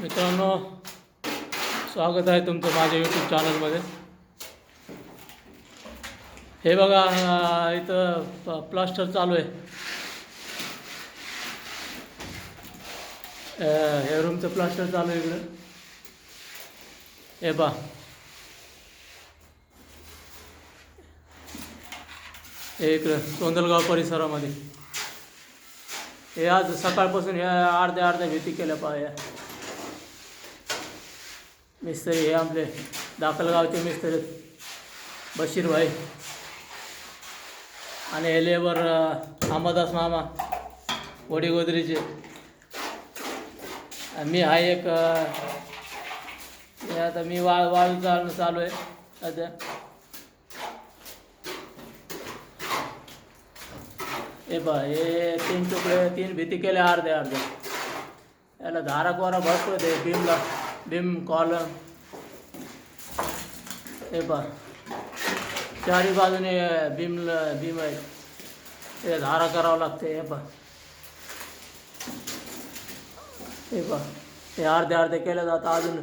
मित्रांनो स्वागत आहे तुमचं माझ्या यूट्यूब चॅनलमध्ये हे बघा इथं प्लास्टर चालू आहे. हे रूमचं प्लास्टर चालू आहे इकडं. हे बा हे इकडं सोंदलगाव परिसरामध्ये. हे आज सकाळपासून ह्या अर्ध्या अर्ध्या भीती केल्या पाहिजे मिस्त्री हे आपले दाखलगावचे मिस्त्री बशीर भाई आणि हे लेबर अहमदास मामा वडीगोदरीचे मी हा एक हे आता मी वाळ वाळू चालणं चालू आहे. सध्या हे बा हे तीन तुकडे तीन भीती केल्या अर्ध्या अर्ध्या. याला धारा कोरा भरतो ते बीमला बीम कॉलम हे पहा चारी बाजूने बीमला बीम आहे. ते धारा करावं लागते हे पा हे पहा. हे अर्धे अर्धे केलं जातं अजून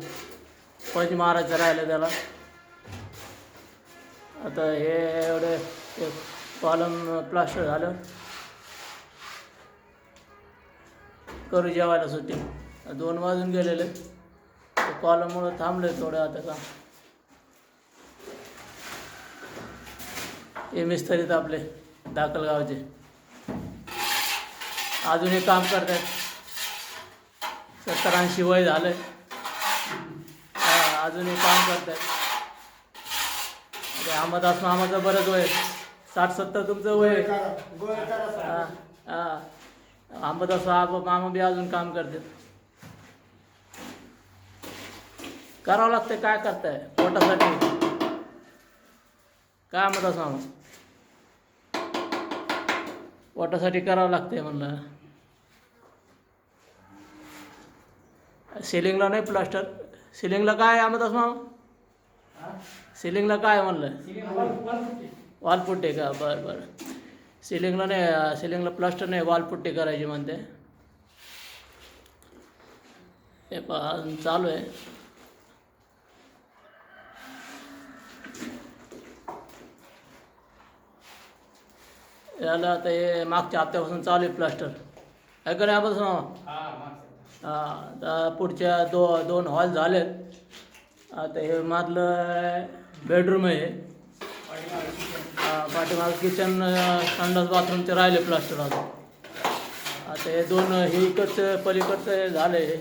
पंच मारायचं राहिलं त्याला. आता हे एवढे कॉलम प्लास्टर झालं. करू जेवायला सुट्टी. दोन वाजून गेलेले. कॉलममुळं थांबले थोडं आता का? हे मिस्त्रीत आपले दाखलगावचे अजून हे काम करतात सत्तर ऐंशी वय झालं अजून हे काम करतात अरे अहमदास मामाचं बरंच वय साठ सत्तर तुमचं वय. हा हा. अहमदास मामा बी अजून काम करतात. करावं लागतंय काय करताय पोटासाठी काय अहमदास मामा पोटासाठी करावं लागतंय म्हणलं सिलिंगला नाही प्लास्टर। सिलिंगला काय आहे अहमदास मामा सिलिंगला काय म्हणलं वालपुट्टी का बरं बरं। सिलिंगला नाही सिलिंगला प्लास्टर नाही वालपुट्टी करायची म्हणते हे अजून चालू आहे याला आता हे मागच्या हप्त्यापासून चालू आहे प्लास्टर. आहे का नाही आपण हां आता पुढच्या दो दोन हॉल झालेत. आता हे मधलं बेडरूम आहे. हा, पाठीमाग किचन संडास बाथरूमचे राहिले प्लास्टर अजून. आता हे दोन हे इकडचं पलीकडचं हे झालं हे.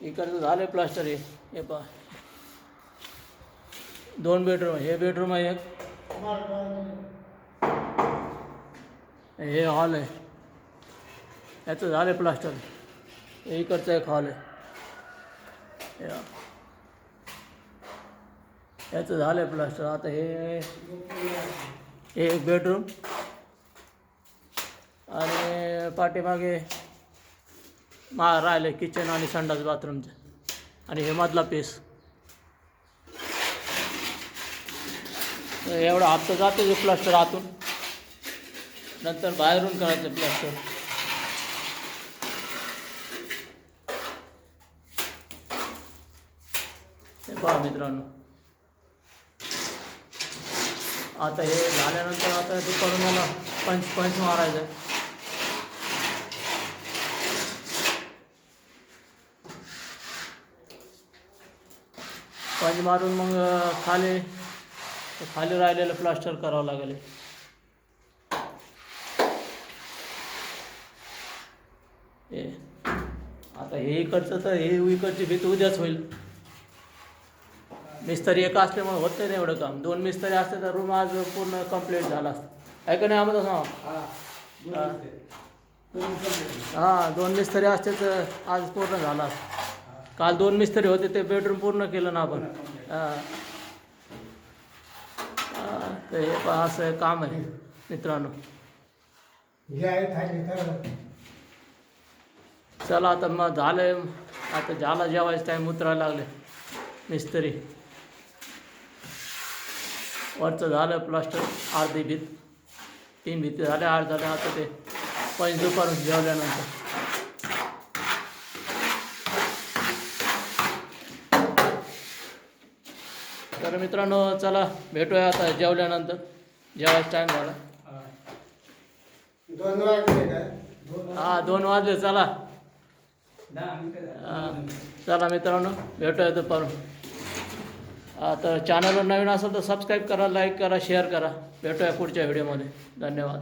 इकडचं झालं प्लास्टर हे. हे पहा. दोन बेडरूम हे बेडरूम आहे एक. हे हॉल आहे. याचं झालं आहे प्लास्टर. हे इकडचं एक हॉल आहे. याचं झालं आहे प्लास्टर. आता हे हे एक बेडरूम. आणि पाठीमागे मा राहिले किचन आणि संडास बाथरूमचं आणि हे मधला पीस एवढा हप्ता जातो प्लास्टर आतून. नंतर बाहेरून करायचं प्लॅस्टर हे पहा मित्रांनो. आता हे झाल्यानंतर आता तिकडून मला पंच पंच मारायचं आहे. पंच मारून मग खाली खाली राहिलेलं प्लास्टर करावं लागेल हे आता हे इकडचं तर हे इकडची भीत उद्याच होईल. मिस्त्री एक असल्यामुळे होत नाही एवढं काम. दोन मिस्त्री असते तर रूम आज पूर्ण कंप्लीट झाला असतं. आहे का नाही आम्हाला सांग हां दोन मिस्त्री. असते तर आज पूर्ण झाला असतं. काल दोन मिस्त्री होते ते बेडरूम पूर्ण केलं ना आपण. हां. हां, तर हे असं काम आहे मित्रांनो. हे आहे थाली तर चला आता मग झालं आता झाला जेवायचं टाईम उतरायला लागले. मिस्त्री. वरचं झालं प्लास्टर अर्धी भीत. तीन भीती झाल्या आठ झाल्या आता ते पैस दुपारून जेवल्यानंतर. तर मित्रांनो चला भेटूया आता जेवल्यानंतर. जेवायचा टाईम झाला. हा दोन वाजले चला. चला मित्रांनो भेटूया दुपारून. आता चॅनलवर नवीन असेल तर सबस्क्राईब करा लाईक करा शेअर करा. भेटूया पुढच्या व्हिडिओमध्ये धन्यवाद.